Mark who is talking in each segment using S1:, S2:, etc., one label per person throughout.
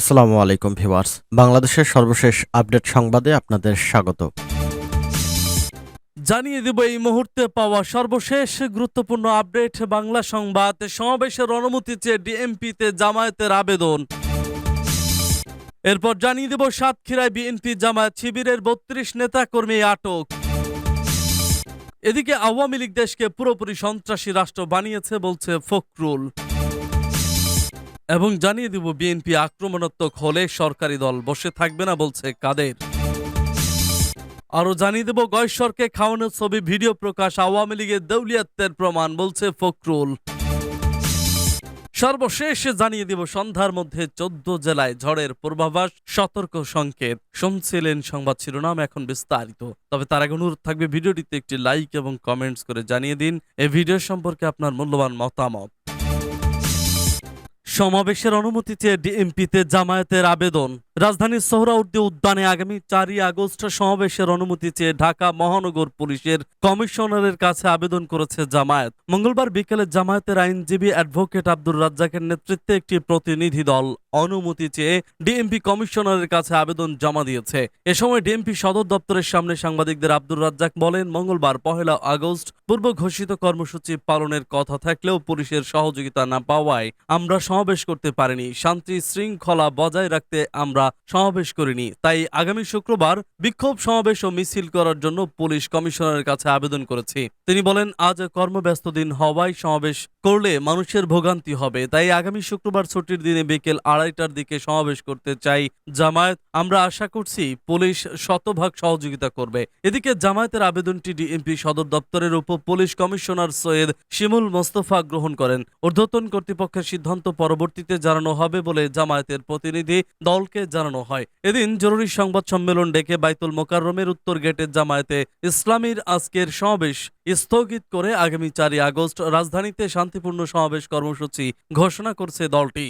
S1: আসসালামু আলাইকুম ভিওয়ার্স বাংলাদেশের সর্বশেষ আপডেট সংবাদে আপনাদের স্বাগত
S2: জানিয়ে দেব এই মুহূর্তে পাওয়া সর্বশেষ গুরুত্বপূর্ণ আপডেট বাংলা সংবাদ সমাবেশের অনুমতি চেয়ে ডিএমপিতে জামায়াতের আবেদন এরপর জানিয়ে দেব সাতক্ষীরায় বিএনপি জামায়াত শিবিরের বত্রিশ নেতাকর্মী আটক এদিকে আওয়ামী লীগ দেশকে পুরোপুরি সন্ত্রাসী রাষ্ট্র বানিয়েছে বলছে ফখরুল এবং জানিয়ে দিব বিএনপি আক্রমণাত্মক হলে সরকারি দল বসে থাকবে না বলছে কাদের আরও জানিয়ে দেব গয়সরকে খাওয়ানোর ছবি ভিডিও প্রকাশ আওয়ামী লীগের দেউলিয়াত্বের প্রমাণ বলছে ফখরুল সর্বশেষ জানিয়ে দিব সন্ধ্যার মধ্যে চোদ্দ জেলায় ঝড়ের পূর্বাভাস সতর্ক সংকেত শুনছিলেন সংবাদ শিরোনাম এখন বিস্তারিত তবে তার আগে অনুরোধ থাকবে ভিডিওটিতে একটি লাইক এবং কমেন্টস করে জানিয়ে দিন এই ভিডিও সম্পর্কে আপনার মূল্যবান মতামত সমাবেশের অনুমতি চেয়ে ডিএমপিতে জামায়াতের আবেদন রাজধানীর সোহরাউদ্দি উদ্যানে আগামী চারই আগস্ট সমাবেশের অনুমতি চেয়ে ঢাকা মহানগর পুলিশের কমিশনারের কাছে আবেদন করেছে জামায়াত মঙ্গলবার বিকেলে জামায়াতের আইনজীবী অ্যাডভোকেট আব্দুর রাজ্জাকের নেতৃত্বে একটি প্রতিনিধি দল অনুমতি চেয়ে ডিএমপি কমিশনারের কাছে আবেদন জমা দিয়েছে এ সময় ডিএমপি সদর দপ্তরের সামনে সাংবাদিকদের আব্দুর রাজ্জাক বলেন মঙ্গলবার পহেলা আগস্ট পূর্ব ঘোষিত কর্মসূচি পালনের কথা থাকলেও পুলিশের সহযোগিতা না পাওয়ায় আমরা সমাবেশ করতে পারিনি শান্তি শৃঙ্খলা বজায় রাখতে আমরা সমাবেশ করিনি তাই আগামী শুক্রবার বিক্ষোভ সমাবেশ ও মিছিল করার জন্য পুলিশ কমিশনারের কাছে আবেদন করেছি তিনি বলেন আজ কর্মব্যস্ত দিন হওয়ায় সমাবেশ করলে মানুষের ভোগান্তি হবে তাই আগামী শুক্রবার ছুটির দিনে বিকেল আর আড়াইটার দিকে সমাবেশ করতে চাই জামায়াত আমরা আশা করছি পুলিশ শতভাগ সহযোগিতা করবে এদিকে জামায়াতের আবেদনটি ডিএমপি সদর দপ্তরের উপ পুলিশ কমিশনার সৈয়দ শিমুল মোস্তফা গ্রহণ করেন ঊর্ধ্বতন কর্তৃপক্ষের সিদ্ধান্ত পরবর্তীতে জানানো হবে বলে জামায়াতের প্রতিনিধি দলকে জানানো হয় এদিন জরুরি সংবাদ সম্মেলন ডেকে বাইতুল মোকাররমের উত্তর গেটের জামায়াতে ইসলামীর আজকের সমাবেশ স্থগিত করে আগামী চারই আগস্ট রাজধানীতে শান্তিপূর্ণ সমাবেশ কর্মসূচি ঘোষণা করছে দলটি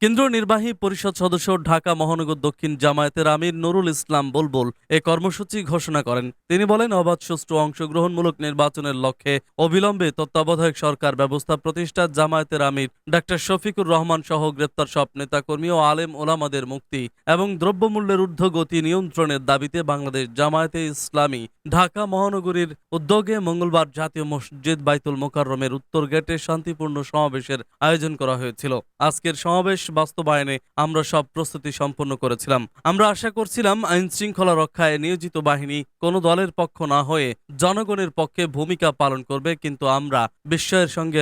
S2: কেন্দ্র নির্বাচন নির্বাহী পরিষদ সদস্য ঢাকা মহানগর দক্ষিণ জামায়াতের আমির নুরুল ইসলাম বুলবুল এ কর্মসূচি ঘোষণা করেন তিনি বলেন অবাধ সুষ্ঠু অংশগ্রহণমূলক নির্বাচনের লক্ষ্যে অবিলম্বে তত্ত্বাবধায়ক সরকার ব্যবস্থা প্রতিষ্ঠা জামায়াতের আমির ডাক্তার শফিকুর রহমান সহ গ্রেপ্তার সব নেতাকর্মী ও আলেম ওলামাদের মুক্তি এবং দ্রব্যমূল্যের ঊর্ধ্বগতি নিয়ন্ত্রণের দাবিতে বাংলাদেশ জামায়াতে ইসলামী ঢাকা মহানগরীর উদ্যোগে মঙ্গলবার জাতীয় মসজিদ বাইতুল মোকাররমের উত্তর গেটে শান্তিপূর্ণ সমাবেশের আয়োজন করা হয়েছিল আজকের সমাবেশ বাস্তবায়ন বাস্তবায়নে আমরা সব প্রস্তুতি সম্পন্ন করেছিলাম আমরা আশা করছিলাম আইন শৃঙ্খলা রক্ষায় নিয়োজিত বাহিনী কোনো দলের পক্ষ না হয়ে জনগণের পক্ষে ভূমিকা পালন করবে কিন্তু আমরা বিস্ময়ের সঙ্গে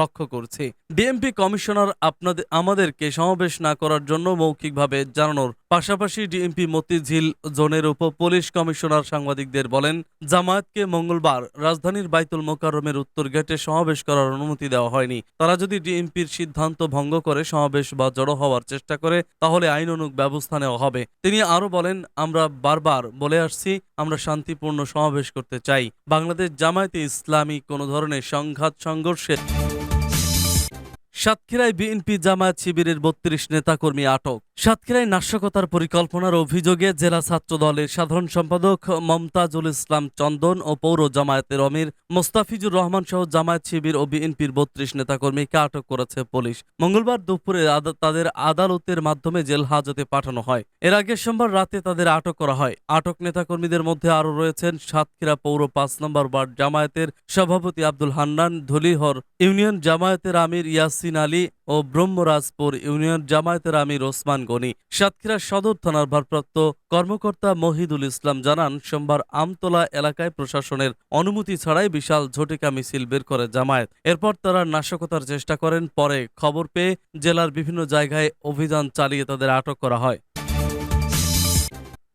S2: লক্ষ্য করছি ডিএমপি কমিশনার আপনাদের আমাদেরকে সমাবেশ না করার জন্য মৌখিকভাবে জানানোর পাশাপাশি ডিএমপি মতিঝিল জোনের উপ পুলিশ কমিশনার সাংবাদিকদের বলেন জামায়াতকে মঙ্গলবার রাজধানীর বাইতুল মোকারমের উত্তর গেটে সমাবেশ করার অনুমতি দেওয়া হয়নি তারা যদি ডিএমপির সিদ্ধান্ত ভঙ্গ করে সমাবেশ বা জড়ো হওয়ার চেষ্টা করে তাহলে আইন অনুক ব্যবস্থা নেওয়া হবে তিনি আরও বলেন আমরা বারবার বলে আসছি আমরা শান্তিপূর্ণ সমাবেশ করতে চাই বাংলাদেশ জামায়াতে ইসলামী কোনো ধরনের সংঘাত সংঘর্ষের সাতক্ষীরায় বিএনপি জামায়াত শিবিরের বত্রিশ নেতাকর্মী আটক সাতক্ষীরায় নাশকতার পরিকল্পনার অভিযোগে জেলা ছাত্র দলের সাধারণ সম্পাদক মমতাজুল ইসলাম চন্দন ও পৌর জামায়াতের অমির মোস্তাফিজুর রহমান সহ জামায়াত শিবির ও বিএনপির বত্রিশ নেতাকর্মীকে আটক করেছে পুলিশ মঙ্গলবার দুপুরে তাদের আদালতের মাধ্যমে জেল হাজতে পাঠানো হয় এর আগের সোমবার রাতে তাদের আটক করা হয় আটক নেতাকর্মীদের মধ্যে আরও রয়েছেন সাতক্ষীরা পৌর পাঁচ নম্বর ওয়ার্ড জামায়াতের সভাপতি আব্দুল হান্নান ধুলিহর ইউনিয়ন জামায়াতের আমির ইয়াসিন মহিউদ্দিন আলী ও ব্রহ্মরাজপুর ইউনিয়ন জামায়াতের আমির ওসমান গনি সাতক্ষীরা সদর থানার ভারপ্রাপ্ত কর্মকর্তা মহিদুল ইসলাম জানান সোমবার আমতলা এলাকায় প্রশাসনের অনুমতি ছাড়াই বিশাল ঝটিকা মিছিল বের করে জামায়াত এরপর তারা নাশকতার চেষ্টা করেন পরে খবর পেয়ে জেলার বিভিন্ন জায়গায় অভিযান চালিয়ে তাদের আটক করা হয়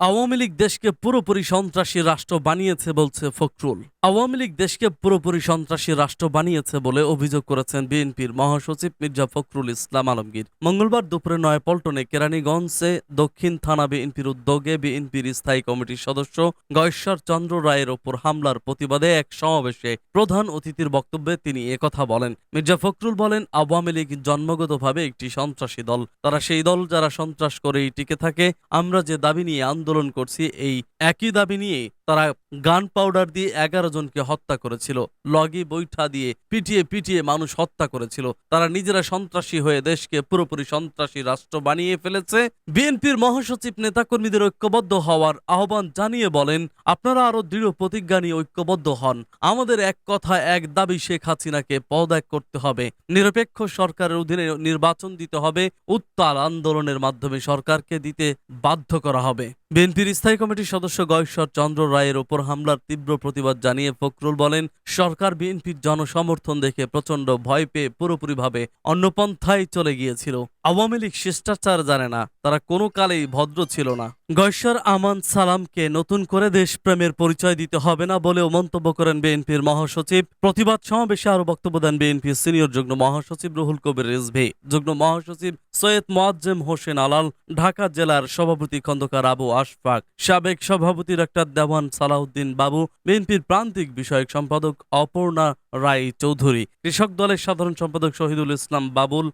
S2: আওয়ামী লীগ দেশকে পুরোপুরি সন্ত্রাসী রাষ্ট্র বানিয়েছে বলছে ফখরুল আওয়ামী লীগ দেশকে পুরোপুরি সন্ত্রাসী রাষ্ট্র বানিয়েছে বলে অভিযোগ করেছেন বিএনপির মহাসচিব মির্জা ফখরুল ইসলাম আলমগীর মঙ্গলবার দুপুরে নয়াপল্টনে কেরানীগঞ্জে দক্ষিণ থানা বিএনপির উদ্যোগে বিএনপির স্থায়ী কমিটির সদস্য গয়েশ্বর চন্দ্র রায়ের ওপর হামলার প্রতিবাদে এক সমাবেশে প্রধান অতিথির বক্তব্যে তিনি একথা বলেন মির্জা ফখরুল বলেন আওয়ামী লীগ জন্মগতভাবে একটি সন্ত্রাসী দল তারা সেই দল যারা সন্ত্রাস করেই টিকে থাকে আমরা যে দাবি নিয়ে আন্দোলন করছি এই একই দাবি নিয়ে তারা গান পাউডার দিয়ে এগারো জনকে হত্যা করেছিল লগি বৈঠা দিয়ে পিটিয়ে পিটিয়ে মানুষ হত্যা করেছিল তারা নিজেরা সন্ত্রাসী হয়ে দেশকে পুরোপুরি সন্ত্রাসী রাষ্ট্র বানিয়ে ফেলেছে বিএনপির মহাসচিব নেতাকর্মীদের ঐক্যবদ্ধ হওয়ার আহ্বান জানিয়ে বলেন আপনারা আরো দৃঢ় প্রতিজ্ঞা নিয়ে ঐক্যবদ্ধ হন আমাদের এক কথা এক দাবি শেখ হাসিনাকে পদত্যাগ করতে হবে নিরপেক্ষ সরকারের অধীনে নির্বাচন দিতে হবে উত্তাল আন্দোলনের মাধ্যমে সরকারকে দিতে বাধ্য করা হবে বিএনপির স্থায়ী কমিটির সদস্য গয়েশ্বর চন্দ্র রায়ের ওপর হামলার তীব্র প্রতিবাদ জানিয়ে ফখরুল বলেন সরকার বিএনপির জনসমর্থন দেখে প্রচণ্ড ভয় পেয়ে পুরোপুরিভাবে অন্যপন্থায় চলে গিয়েছিল আওয়ামী লীগ শিষ্টাচার জানে না তারা কোনো কালেই ভদ্র ছিল না গৈশ্বর আমান সালামকে নতুন করে দেশপ্রেমের পরিচয় দিতে হবে না বলেও মন্তব্য করেন বিএনপির মহাসচিব প্রতিবাদ সমাবেশে আরও বক্তব্য দেন বিএনপির সিনিয়র যুগ্ম মহাসচিব রুহুল কবির রিজভি যুগ্ম মহাসচিব সৈয়দ মোয়াজ্জেম হোসেন আলাল ঢাকা জেলার সভাপতি খন্দকার আবু আশফাক সাবেক সভাপতি ডাক্তার দেওয়ান সালাউদ্দিন বাবু বিএনপির প্রান্তিক বিষয়ক সম্পাদক অপর্ণা রায় চৌধুরী কৃষক দলের সাধারণ সম্পাদক শহীদুল ইসলাম বাবুল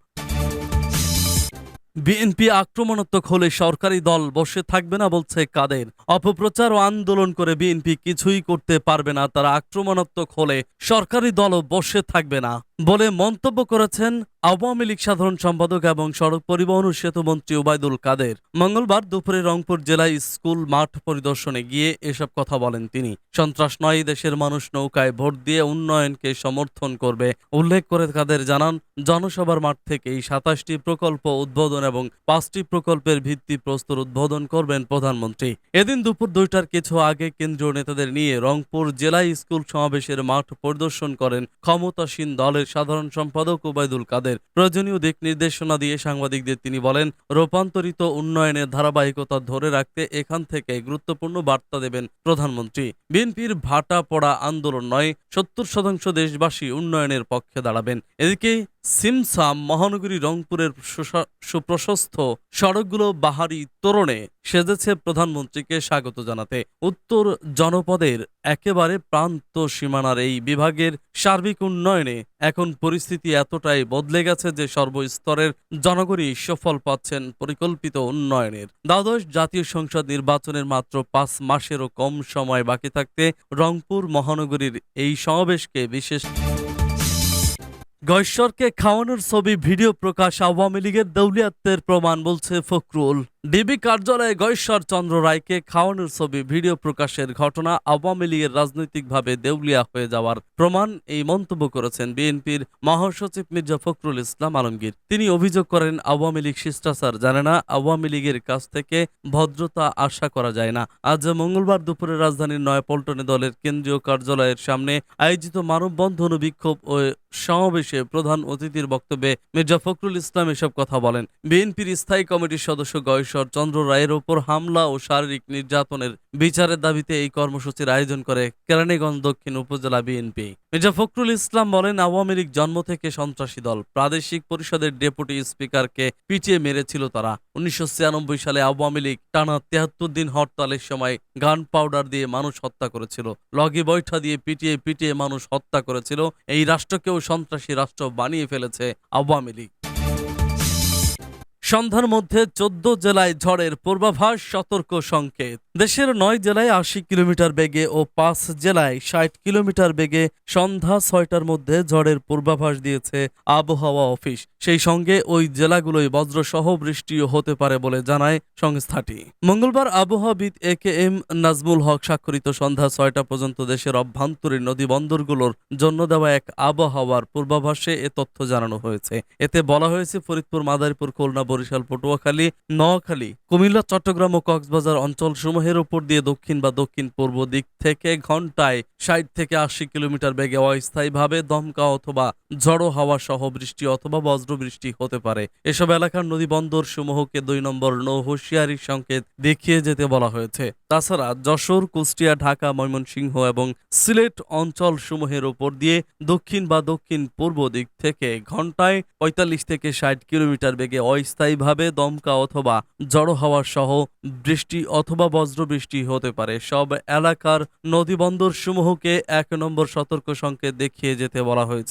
S2: বিএনপি আক্রমণাত্মক হলে সরকারি দল বসে থাকবে না বলছে কাদের অপপ্রচার ও আন্দোলন করে বিএনপি কিছুই করতে পারবে না তারা আক্রমণাত্মক হলে সরকারি দলও বসে থাকবে না বলে মন্তব্য করেছেন আওয়ামী লীগ সাধারণ সম্পাদক এবং সড়ক পরিবহন ও সেতু মন্ত্রী ওবায়দুল কাদের মঙ্গলবার দুপুরে রংপুর জেলায় স্কুল মাঠ পরিদর্শনে গিয়ে এসব কথা বলেন তিনি সন্ত্রাস নয় দেশের মানুষ নৌকায় ভোট দিয়ে উন্নয়নকে সমর্থন করবে উল্লেখ করে কাদের জানান জনসভার মাঠ থেকেই সাতাশটি প্রকল্প উদ্বোধন এবং পাঁচটি প্রকল্পের ভিত্তি প্রস্তর উদ্বোধন করবেন প্রধানমন্ত্রী এদিন দুপুর দুইটার কিছু আগে কেন্দ্রীয় নেতাদের নিয়ে রংপুর জেলায় স্কুল সমাবেশের মাঠ পরিদর্শন করেন ক্ষমতাসীন দলের সাধারণ সম্পাদক ওবায়দুল কাদের প্রয়োজনীয় দিক নির্দেশনা দিয়ে সাংবাদিকদের তিনি বলেন রূপান্তরিত উন্নয়নের ধারাবাহিকতা ধরে রাখতে এখান থেকে গুরুত্বপূর্ণ বার্তা দেবেন প্রধানমন্ত্রী বিএনপির ভাটা পড়া আন্দোলন নয় সত্তর শতাংশ দেশবাসী উন্নয়নের পক্ষে দাঁড়াবেন এদিকে সিমসাম মহানগরী রংপুরের সুপ্রশস্ত সড়কগুলো বাহারি তোরণে সেজেছে প্রধানমন্ত্রীকে স্বাগত জানাতে উত্তর জনপদের একেবারে প্রান্ত সীমানার এই বিভাগের সার্বিক উন্নয়নে এখন পরিস্থিতি এতটাই বদলে গেছে যে সর্বস্তরের জনগণই সফল পাচ্ছেন পরিকল্পিত উন্নয়নের দ্বাদশ জাতীয় সংসদ নির্বাচনের মাত্র পাঁচ মাসেরও কম সময় বাকি থাকতে রংপুর মহানগরীর এই সমাবেশকে বিশেষ গৈশ্বরকে খাওয়ানোর ছবি ভিডিও প্রকাশ আওয়ামী লীগের দৌলিয়াত্বের প্রমাণ বলছে ফখরুল ডিবি কার্যালয়ে গৈশ্বর চন্দ্র রায়কে খাওয়ানোর ছবি ভিডিও প্রকাশের ঘটনা আওয়ামী লীগের রাজনৈতিকভাবে দেউলিয়া হয়ে যাওয়ার প্রমাণ এই মন্তব্য করেছেন বিএনপির মহাসচিব মির্জা ফখরুল ইসলাম আলমগীর তিনি অভিযোগ করেন আওয়ামী লীগ শিষ্টাচার জানে না আওয়ামী লীগের কাছ থেকে ভদ্রতা আশা করা যায় না আজ মঙ্গলবার দুপুরে রাজধানীর নয়পল্টনে দলের কেন্দ্রীয় কার্যালয়ের সামনে আয়োজিত মানববন্ধন বিক্ষোভ ও সমাবেশে প্রধান অতিথির বক্তব্যে মির্জা ফখরুল ইসলাম এসব কথা বলেন বিএনপির স্থায়ী কমিটির সদস্য গয়েশ্বর চন্দ্র রায়ের ওপর হামলা ও শারীরিক নির্যাতনের বিচারের দাবিতে এই কর্মসূচির আয়োজন করে কেরানীগঞ্জ দক্ষিণ উপজেলা বিএনপি মির্জা ফখরুল ইসলাম বলেন আওয়ামী লীগ জন্ম থেকে সন্ত্রাসী দল প্রাদেশিক পরিষদের ডেপুটি স্পিকারকে পিছিয়ে মেরেছিল তারা উনিশশো সালে আওয়ামী লীগ টানা তেহাত্তর দিন হরতালের সময় গান পাউডার দিয়ে মানুষ হত্যা করেছিল লগি বৈঠা দিয়ে পিটিয়ে পিটিয়ে মানুষ হত্যা করেছিল এই রাষ্ট্রকেও সন্ত্রাসী রাষ্ট্র বানিয়ে ফেলেছে আওয়ামী লীগ সন্ধ্যার মধ্যে চোদ্দ জেলায় ঝড়ের পূর্বাভাস সতর্ক সংকেত দেশের নয় জেলায় আশি কিলোমিটার বেগে ও পাঁচ জেলায় ষাট কিলোমিটার বেগে সন্ধ্যা ছয়টার মধ্যে ঝড়ের পূর্বাভাস দিয়েছে আবহাওয়া অফিস সেই সঙ্গে ওই জেলাগুলোই বজ্রসহ বৃষ্টিও হতে পারে বলে জানায় সংস্থাটি মঙ্গলবার আবহাওয়াবিদ এ কে এম নাজমুল হক স্বাক্ষরিত সন্ধ্যা ছয়টা পর্যন্ত দেশের অভ্যন্তরীণ নদী বন্দরগুলোর জন্য দেওয়া এক আবহাওয়ার পূর্বাভাসে এ তথ্য জানানো হয়েছে এতে বলা হয়েছে ফরিদপুর মাদারীপুর খুলনা বরিশাল পটুয়াখালী নোয়াখালী কুমিল্লা চট্টগ্রাম ও কক্সবাজার অঞ্চল সমূহ সমূহের উপর দিয়ে দক্ষিণ বা দক্ষিণ পূর্ব দিক থেকে ঘন্টায় ষাট থেকে আশি কিলোমিটার বেগে অস্থায়ীভাবে দমকা অথবা ঝড়ো হাওয়া সহ বৃষ্টি অথবা বজ্র বৃষ্টি হতে পারে এসব এলাকার নদী বন্দর সমূহকে দুই নম্বর নৌ হুঁশিয়ারি সংকেত দেখিয়ে যেতে বলা হয়েছে তাছাড়া যশোর কুষ্টিয়া ঢাকা ময়মনসিংহ এবং সিলেট অঞ্চল সমূহের উপর দিয়ে দক্ষিণ বা দক্ষিণ পূর্ব দিক থেকে ঘন্টায় পঁয়তাল্লিশ থেকে ষাট কিলোমিটার বেগে অস্থায়ীভাবে দমকা অথবা জড়ো হাওয়া সহ বৃষ্টি অথবা বজ্র বজ্রবৃষ্টি হতে পারে সব এলাকার নদীবন্দর সমূহকে এক নম্বর সতর্ক সংকেত দেখিয়ে যেতে বলা হয়েছে